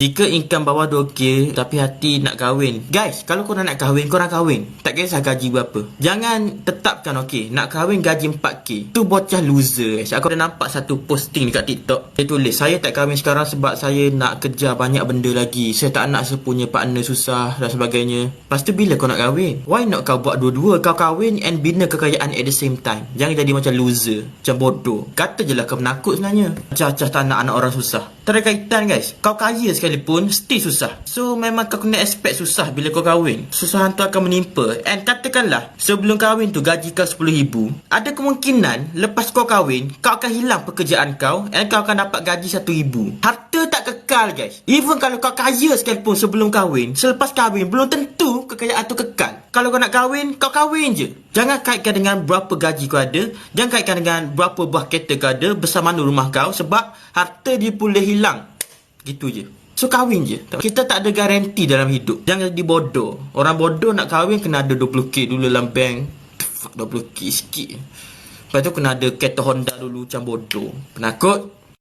Jika income bawah 2K tapi hati nak kahwin. Guys, kalau korang nak kahwin, korang kahwin. Tak kisah gaji berapa. Jangan tetapkan okey, nak kahwin gaji 4K. Tu bocah loser. Guys. Aku dah nampak satu posting dekat TikTok. Dia tulis, saya tak kahwin sekarang sebab saya nak kejar banyak benda lagi. Saya tak nak sepunya partner susah dan sebagainya. Lepas tu bila kau nak kahwin? Why not kau buat dua-dua? Kau kahwin and bina kekayaan at the same time. Jangan jadi macam loser. Macam bodoh. Kata je lah kau penakut sebenarnya. Acah-acah tak nak anak orang susah. Tak kaitan guys. Kau kaya sekalipun, still susah. So memang kau kena expect susah bila kau kahwin. Susahan tu akan menimpa. And katakanlah, sebelum kahwin tu gaji kau RM10,000. Ada kemungkinan lepas kau kahwin, kau akan hilang pekerjaan kau and kau akan dapat gaji RM1,000. Harta tak kekal guys. Even kalau kau kaya sekalipun sebelum kahwin, selepas kahwin belum tentu kekayaan tu kekal. Kalau kau nak kahwin, kau kahwin je. Jangan kaitkan dengan berapa gaji kau ada. Jangan kaitkan dengan berapa buah kereta kau ada, besar mana rumah kau. Sebab harta dia boleh hilang. Gitu je. So kahwin je. Kita tak ada garanti dalam hidup. Jangan jadi bodoh. Orang bodoh nak kahwin kena ada 20k dulu dalam bank. Fuck 20k sikit. Lepas tu kena ada kereta Honda dulu macam bodoh. Penakut.